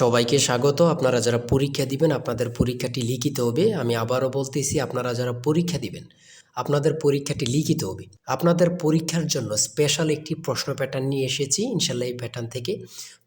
সবাইকে স্বাগত। আপনারা যারা পরীক্ষা দিবেন, আপনাদের পরীক্ষাটি লিখিত হবে। আমি আবারও বলতেছি, আপনারা যারা পরীক্ষা দিবেন আপনাদের পরীক্ষাটি লিখিত হবে। আপনাদের পরীক্ষার জন্য স্পেশাল একটি প্রশ্ন প্যাটার্ন নিয়ে এসেছি। ইনশাল্লাহ এই প্যাটার্ন থেকে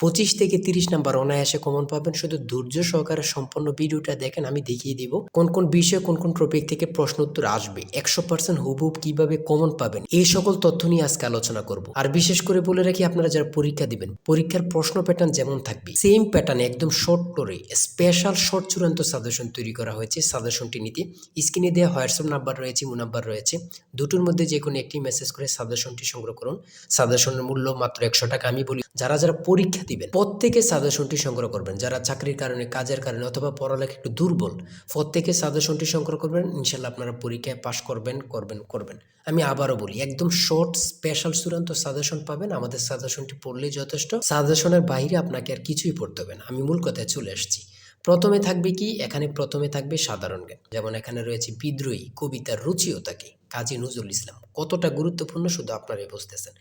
পঁচিশ থেকে তিরিশ নাম্বার অনায়াসে কমন পাবেন। শুধু ধৈর্য সহকারে সম্পূর্ণ ভিডিওটা দেখেন, আমি দেখিয়ে দিব কোন কোন বিষয়ে কোন কোন টপিক থেকে প্রশ্ন উত্তর আসবে। একশো পার্সেন্ট হুবহুব কীভাবে কমন পাবেন, এই সকল তথ্য নিয়ে আজকে আলোচনা করব। আর বিশেষ করে বলে রাখি, আপনারা যারা পরীক্ষা দিবেন, পরীক্ষার প্রশ্ন প্যাটার্ন যেমন থাকবে সেম প্যাটার্নে একদম শর্ট করে স্পেশাল শর্ট চূড়ান্ত সাজেশন তৈরি করা হয়েছে। সাজেশনটি নিতে স্ক্রিনে দেওয়া হোয়াটসঅ্যাপ নাম্বার রয়েছে মো নাম্বার রয়েছে। দুটোর মধ্যে যে কোনো একটি মেসেজ করে সাজেশনটি সংগ্রহ করুন। সাজেশনের মূল্য মাত্র একশো টাকা। আমি বলি, যারা যারা পরীক্ষা দিবেন, প্রত্যেকে সাজেশনটি সংগ্রহ করবেন। যারা চাকরির কারণে, কাজের কারণে অথবা পড়ালেখা একটু দুর্বল, প্রত্যেকে সাজেশনটি সংগ্রহ করবেন। ইনশাল্লাহ আপনারা পরীক্ষায় পাশ করবেন করবেন করবেন। আমি আবারও বলি, একদম শর্ট স্পেশাল চূড়ান্ত সাজেশন পাবেন। আমাদের সাজেশনটি পড়লেই যথেষ্ট। সাজেশনের বাইরে আপনাকে আর কিছুই পড়তে হবে না। আমি মূল কথায় চলে আসছি। প্রথমে থাকবে কি? এখানে প্রথমে থাকবে সাধারণ জ্ঞান। যেমন এখানে রয়েছে বিদ্রোহী কবিতার রুচিও থাকে কাজী নজরুল ইসলাম। কতটা গুরুত্বপূর্ণ শুধু আপনারাই বুঝতেছেন।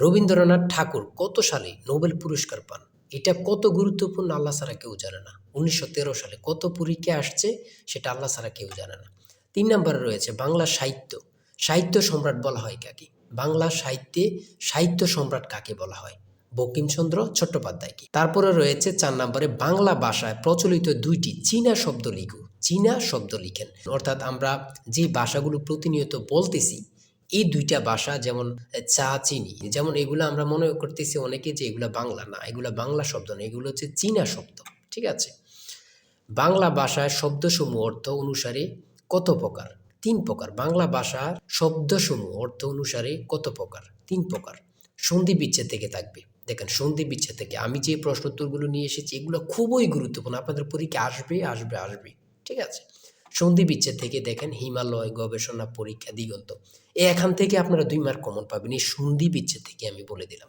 রবীন্দ্রনাথ ঠাকুর কত সালে নোবেল পুরস্কার পান? এটা কত গুরুত্বপূর্ণ আল্লাহ ছাড়া কেউ জানে না। উনিশশো তেরো সালে কত পরীক্ষা আসছে সেটা আল্লাহ ছাড়া কেউ জানে না। তিন নম্বরে রয়েছে বাংলা সাহিত্য। সাহিত্য সম্রাট বলা হয় কাকে? বাংলা সাহিত্যে সাহিত্য সম্রাট কাকে বলা হয়? বঙ্কিমচন্দ্র চট্টোপাধ্যায়কে। তারপরে রয়েছে চার নম্বরে বাংলা ভাষায় প্রচলিত দুইটি চীনা শব্দ লিখু চীনা শব্দ লিখেন। অর্থাৎ আমরা যে ভাষাগুলো প্রতিনিয়ত বলতেছি, এই দুইটা ভাষা যেমন চা, চিনি, যেমন এগুলো আমরা মনে করতেছি অনেকে যে এগুলো বাংলা না, এগুলো বাংলা শব্দ না, এগুলো হচ্ছে চীনা শব্দ, ঠিক আছে? বাংলা ভাষার শব্দসমূহ অর্থ অনুসারে কত প্রকার? তিন প্রকার। বাংলা ভাষার শব্দসমূহ অর্থ অনুসারে কত প্রকার? তিন প্রকার। সন্ধি বিচ্ছেদ থেকে থাকবে। দেখেন সন্ধি বিচ্ছেদ থেকে আমি যে প্রশ্ন উত্তরগুলো নিয়ে এসেছি, এগুলো খুবই গুরুত্বপূর্ণ। আপনাদের পরীক্ষা আসবে? আসবে আসবে। ঠিক আছে? সন্ধি বিচ্ছেদ থেকে দেখেন হিমালয় গবেষণা পরীক্ষা দিগন্ত। এখান থেকে আপনারা দুই মার্ক কমন পাবেন। এই সন্ধি বিচ্ছেদ থেকে আমি বলে দিলাম।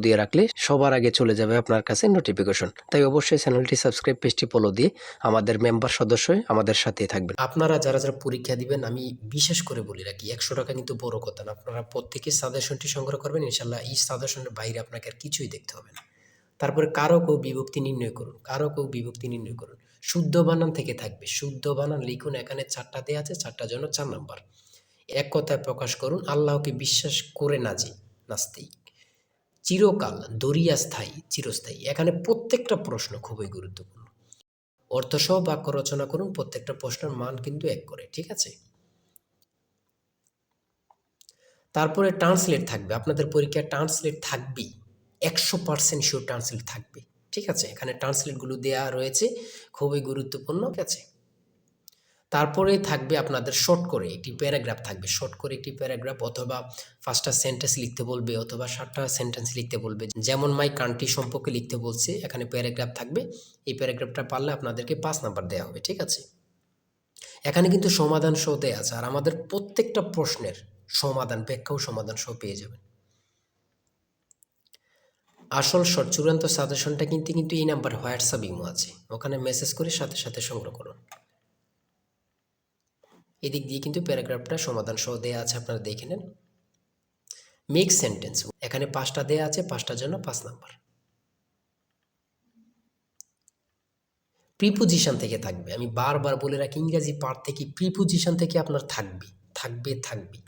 দিয়ে রাখলে সবার আগে চলে যাবে আপনার কাছে নোটিফিকেশন তাই অবশ্যই চ্যানেলটি সাবস্ক্রাইব পেজটি ফলো দিয়ে আমাদের মেম্বার সদস্য আমাদের সাথে থাকবেন। আপনারা যারা যারা পরীক্ষা দিবেন, আমি বিশেষ করে বলি রাখি, একশো টাকা কিন্তু বড় কথা না। আপনারা প্রত্যেকে সাজেশনটি সংগ্রহ করবেন, ইনশাল্লাহ এই সাজেশনের বাইরে আপনাকে আর কিছুই দেখতে হবে না। তারপরে কারও কেউ বিভক্তি নির্ণয় করুন, কারও কেউ বিভক্তি নির্ণয় করুন। শুদ্ধ বানান থেকে থাকবে, শুদ্ধ বানান লিখুন, এখানে চারটা দেওয়া আছে, চারটার জন্য চার নাম্বার। এক কথায় প্রকাশ করুন, আল্লাহকে বিশ্বাস করে না যে নাস্তিক চিরকাল দরিয়া স্থায়ী চিরস্থায়ী। এখানে প্রত্যেকটা প্রশ্ন খুবই গুরুত্বপূর্ণ। অর্থসহ বাক্য রচনা করুন, প্রত্যেকটা প্রশ্নের মান কিন্তু এক করে, ঠিক আছে? তারপরে ট্রান্সলেট থাকবে। আপনাদের পরীক্ষায় ট্রান্সলেট থাকবেই। একশো পার্সেন্ট শিওর ট্রান্সলেট থাকবে, ঠিক আছে? এখানে ট্রান্সলেটগুলো দেওয়া রয়েছে, খুবই গুরুত্বপূর্ণ, ঠিক আছে? তারপরে থাকবে আপনাদের শর্ট করে, একটি প্যারাগ্রাফ থাকবে। শর্ট করে একটি প্যারাগ্রাফ অথবা পাঁচটা সেন্টেন্স লিখতে বলবে অথবা সাতটা সেন্টেন্স লিখতে বলবে। যেমন মাই কান্ট্রি সম্পর্কে লিখতে বলছে, এখানে প্যারাগ্রাফ থাকবে। এই প্যারাগ্রাফটা পারলে আপনাদেরকে পাঁচ নাম্বার দেওয়া হবে, ঠিক আছে? এখানে কিন্তু সমাধান সহ দেওয়া আছে, আর আমাদের প্রত্যেকটা প্রশ্নের সমাধান ব্যাখ্যা ও সমাধান সহ পেয়ে যাবেন। আসল শর্ট চূড়ান্ত সাজেশনটা কিন্তু কিন্তু এই নাম্বার হোয়াটসঅ্যাপ ইমো আছে। ওখানে মেসেজ করে সাথে সাথে সংগ্রহ করুন। এদিক দিয়ে কিন্তু প্যারাগ্রাফটা সমাধান সহ দেওয়া আছে, আপনারা দেখে নেন। মেক সেন্টেন্স এখানে পাঁচটা দেওয়া আছে, পাঁচটার জন্য পাঁচ নাম্বার। প্রিপোজিশন থেকে থাকবে, আমি বারবার বলে রাখি, ইংরাজি পার্ট থেকে প্রিপোজিশন থেকে আপনার থাকবে থাকবে থাকবে।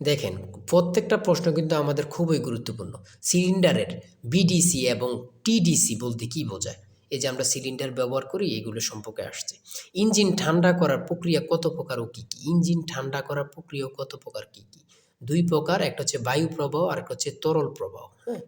দেখেন, প্রত্যেকটা প্রশ্ন কিন্তু আমাদের খুবই গুরুত্বপূর্ণ। সিলিন্ডারের বিডিসি এবং টিডিসি বলতে কি বোঝায়? এই যে আমরা সিলিন্ডার ব্যবহার করি, এগুলো সম্পর্কে আসছে। ইঞ্জিন ঠান্ডা করার প্রক্রিয়া কত প্রকার ও কী কী? ইঞ্জিন ঠান্ডা করার প্রক্রিয়া কত প্রকার কী কী? দুই প্রকার, একটা হচ্ছে বায়ু প্রবাহ আর একটা হচ্ছে তরল প্রবাহ হ্যাঁ?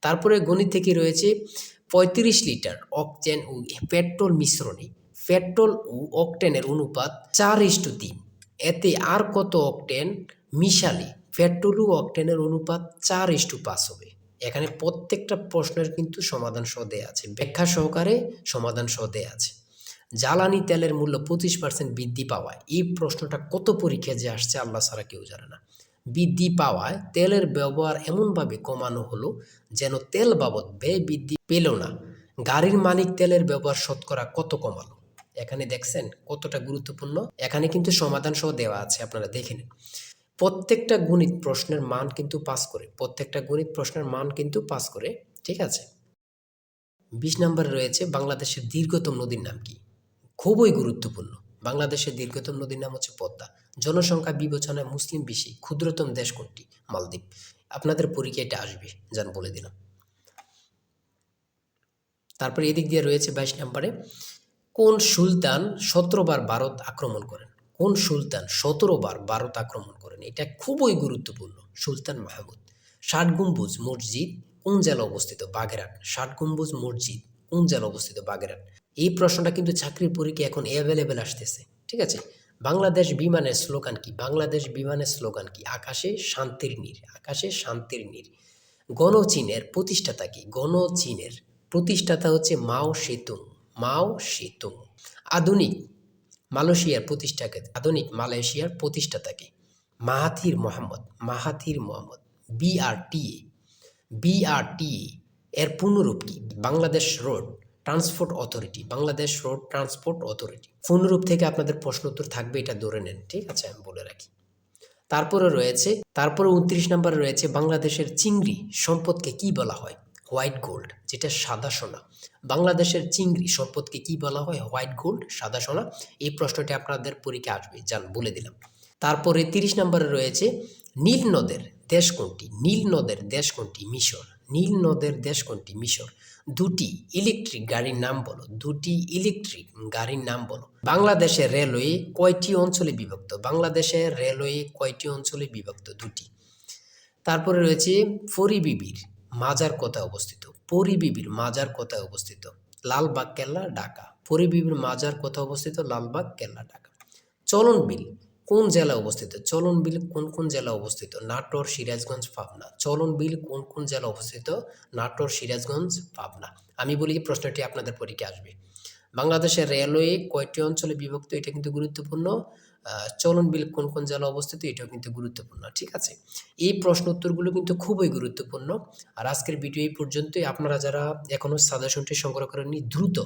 তারপরে গণিত থেকে রয়েছে পঁয়ত্রিশ লিটার অকটেন ও পেট্রোল মিশ্রণে। পেট্রোল ও অকটেনের অনুপাত চার ইস্টু তিন। এতে আর কত অকটেন মিশালে? পেট্রোল ও অকটেনের অনুপাত চার ইস টু পাঁচ হবে। এখানে প্রত্যেকটা প্রশ্নের কিন্তু সমাধান সহ দেয়া আছে। ব্যাখ্যা সহকারে সমাধান সহ দেয়া আছে। জ্বালানি তেলের মূল্য পঁচিশ পার্সেন্ট বৃদ্ধি পাওয়ায় এই প্রশ্নটা কত পরীক্ষা যে আসছে আল্লাহ ছাড়া কেউ জানে না। বৃদ্ধি পাওয়ায় তেলের ব্যবহার এমনভাবে কমানো হলো যেন তেল বাবদ ব্যয় বৃদ্ধি পেল না। গাড়ির মালিক তেলের ব্যবহার শতকরা কত কমালো? এখানে দেখছেন কতটা গুরুত্বপূর্ণ। এখানে কিন্তু সমাধান সহ দেওয়া আছে, আপনারা দেখে নিন। প্রত্যেকটা গণিত প্রশ্নের মান কিন্তু পাস করে, প্রত্যেকটা গণিত প্রশ্নের মান কিন্তু পাস করে, ঠিক আছে? বিশ নম্বরে রয়েছে বাংলাদেশের দীর্ঘতম নদীর নাম কি? খুবই গুরুত্বপূর্ণ। বাংলাদেশের দীর্ঘতম নদীর নাম হচ্ছে পদ্মা। জনসংখ্যা বিবেচনায় মুসলিম বেশি, ক্ষুদ্রতম দেশ কোনটি? মালদ্বীপ। আপনাদের পরীক্ষা এটা আসবে, যান বলে দিলাম। তারপরে এদিক দিয়ে রয়েছে বাইশ নম্বরে, কোন সুলতান সতেরো বার ভারত আক্রমণ করেন? কোন সুলতান সতেরো বার ভারত আক্রমণ করেন? এটা খুবই গুরুত্বপূর্ণ, সুলতান মাহমুদ। ষাট গম্বুজ মসজিদ কোন জেলা অবস্থিত? বাগেরহাট। ষাট গম্বুজ মসজিদ কোন জেলা অবস্থিত? বাগেরহাট। এই প্রশ্নটা কিন্তু চাকরির পরীক্ষা এখন অ্যাভেলেবেল আসতেছে, ঠিক আছে? বাংলাদেশ বিমানের স্লোগান কি? বাংলাদেশ বিমানের স্লোগান কি? আকাশে শান্তির নীর, আকাশে শান্তির নীর। গণচীনের প্রতিষ্ঠাতা কি? গণচীনের প্রতিষ্ঠাতা হচ্ছে মাও সেতুং মাও সেতুং। আধুনিক মালয়েশিয়ার প্রতিষ্ঠাকে আধুনিক মালয়েশিয়ার প্রতিষ্ঠাতাকে Mahathir Mohammad Mahathir Mohammad, BRTA. BRTA এর পূর্ণরূপ কি? Bangladesh road transport authority, Bangladesh road transport authority. পূর্ণরূপ থেকে আপনাদের প্রশ্ন উত্তর থাকবে, এটা ধরে নেন, ঠিক আছে? আমি বলে রাখি। তারপরে রয়েছে, তারপরে উনত্রিশ নম্বরে রয়েছে বাংলাদেশের চিংড়ি সম্পদকে কি বলা হয়? হোয়াইট গোল্ড, যেটা সাদা সোনা। বাংলাদেশের চিংড়ি সম্পদকে কি বলা হয়? হোয়াইট গোল্ড, সাদা সোনা? এই প্রশ্নটি আপনাদের পরীক্ষা আসবে। যান, বলে দিলাম। তারপরে তিরিশ নম্বরে রয়েছে, নীল নদের দেশ কোনটি? নীল নদের দেশ কোনটি? মিশর। নীল নদের দেশ কোনটি? মিশর। দুটি ইলেকট্রিক গাড়ির নাম বলো। দুটি ইলেকট্রিক গাড়ির নাম বলো। বাংলাদেশের রেলওয়ে কয়টি অঞ্চলে বিভক্ত? বাংলাদেশের রেলওয়ে কয়টি অঞ্চলে বিভক্ত? দুটি। তারপরে রয়েছে ফরিবিবির। মাজার কোথায় অবস্থিত? পরিবিবির মাজার কোথায় অবস্থিত? লালবাগ, কেল্লা, ঢাকা। পরিবিবির মাজার কোথায় অবস্থিত? লালবাগ, কেল্লা, ঢাকা। চলন বিল কোন জেলায় অবস্থিত? চলন বিল কোন কোন জেলা অবস্থিত? নাটোর, সিরাজগঞ্জ, পাবনা। চলন বিল কোন কোন জেলা অবস্থিত? নাটোর, সিরাজগঞ্জ, পাবনা। আমি বলি যে প্রশ্নটি আপনাদের পরীক্ষা আসবে। বাংলাদেশের রেলওয়ে কয়টি অঞ্চলে বিভক্ত? এটা কিন্তু গুরুত্বপূর্ণ। চলন বিল কোন কোন জেলা অবস্থিত এটাও কিন্তু গুরুত্বপূর্ণ, ঠিক আছে? এই প্রশ্ন উত্তরগুলো কিন্তু খুবই গুরুত্বপূর্ণ আর আজকের ভিডিও এই পর্যন্তই। আপনারা যারা এখনও সাজেশনটি সংগ্রহ করেননি, দ্রুত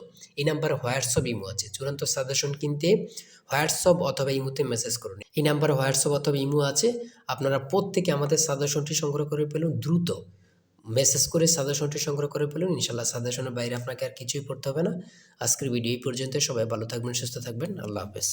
এই নাম্বারে হোয়াটসঅ্যাপ ইমো আছে। চূড়ান্ত সাজেশন কিনতে হোয়াটসঅ্যাপ অথবা ইমোতে মেসেজ করুন। এই নাম্বারে হোয়াটসঅ্যাপ অথবা ইমো আছে। আপনারা প্রত্যেকে আমাদের সাজেশনটি সংগ্রহ করে পেলেন দ্রুত মেসেজ করে সাজেশনটি সংগ্রহ করে ফেলুন। ইনশাল্লাহ সাজেশনের বাইরে আপনাকে আর কিছুই পড়তে হবে না। আজকের ভিডিও এই পর্যন্ত সবাই ভালো থাকবেন, সুস্থ থাকবেন। আল্লাহ হাফেজ।